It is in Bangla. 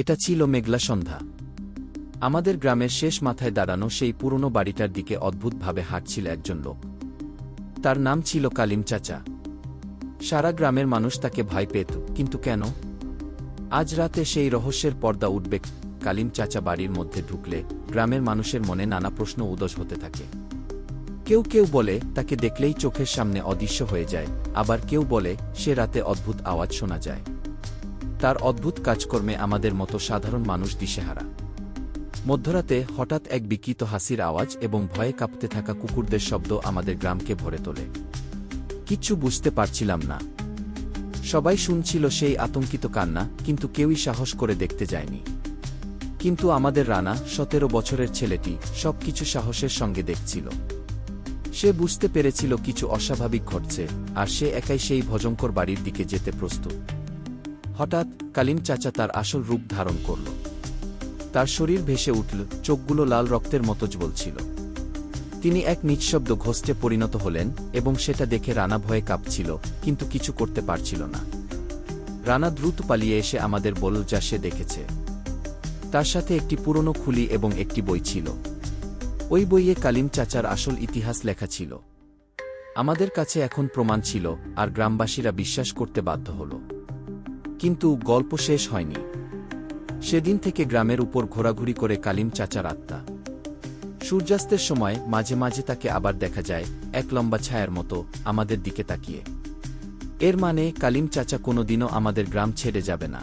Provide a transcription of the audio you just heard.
এটা ছিল মেঘলা সন্ধ্যা। আমাদের গ্রামের শেষ মাথায় দাঁড়ানো সেই পুরনো বাড়িটার দিকে অদ্ভুতভাবে হাঁটছিল একজন লোক। তার নাম ছিল কালিম চাচা। সারা গ্রামের মানুষ তাকে ভয় পেত, কিন্তু কেন? আজ রাতে সেই রহস্যের পর্দা উঠবে, কালিম চাচা বাড়ির মধ্যে ঢুকলে গ্রামের মানুষের মনে নানা প্রশ্ন উদস হতে থাকে। কেউ কেউ বলে, তাকে দেখলেই চোখের সামনে অদৃশ্য হয়ে যায়, আবার কেউ বলে, সে রাতে অদ্ভুত আওয়াজ শোনা যায়। তার অদ্ভুত কাজকর্মে আমাদের মতো সাধারণ মানুষ দিশেহারা। মধ্যরাতে হঠাৎ এক বিকৃত হাসির আওয়াজ এবং ভয়ে কাঁপতে থাকা কুকুরদের শব্দ আমাদের গ্রামকে ভরে তোলে। কিচ্ছু বুঝতে পারছিলাম না। সবাই শুনছিল সেই আতঙ্কিত কান্না, কিন্তু কেউই সাহস করে দেখতে যায়নি। কিন্তু আমাদের রানা, সতেরো বছরের ছেলেটি, সবকিছু সাহসের সঙ্গে দেখছিল। সে বুঝতে পেরেছিল কিছু অস্বাভাবিক ঘটছে, আর সে একাই সেই ভজঙ্কর বাড়ির দিকে যেতে প্রস্তুত। হঠাৎ কালিম চাচা তার আসল রূপ ধারণ করল। তার শরীর ভেসে উঠল, চোখগুলো লাল রক্তের মতো জ্বলছিল। তিনি এক নিঃশব্দ ঘোষ্টে পরিণত হলেন এবং সেটা দেখে রানা ভয়ে কাঁপছিল, কিন্তু কিছু করতে পারছিল না। রানা দ্রুত পালিয়ে এসে আমাদের বলল, যা সে দেখেছে। তার সাথে একটি পুরনো খুলি এবং একটি বই ছিল। ওই বইয়ে কালিম চাচার আসল ইতিহাস লেখা ছিল। আমাদের কাছে এখন প্রমাণ ছিল, আর গ্রামবাসীরা বিশ্বাস করতে বাধ্য হল। কিন্তু গল্প শেষ হয়নি। সেদিন থেকে গ্রামের উপর ঘোরাঘুরি করে কালিম চাচার আত্মা। সূর্যাস্তের সময় মাঝে মাঝে তাকে আবার দেখা যায় এক লম্বা ছায়ার মতো আমাদের দিকে তাকিয়ে। এর মানে কালিম চাচা কোনোদিনও আমাদের গ্রাম ছেড়ে যাবে না।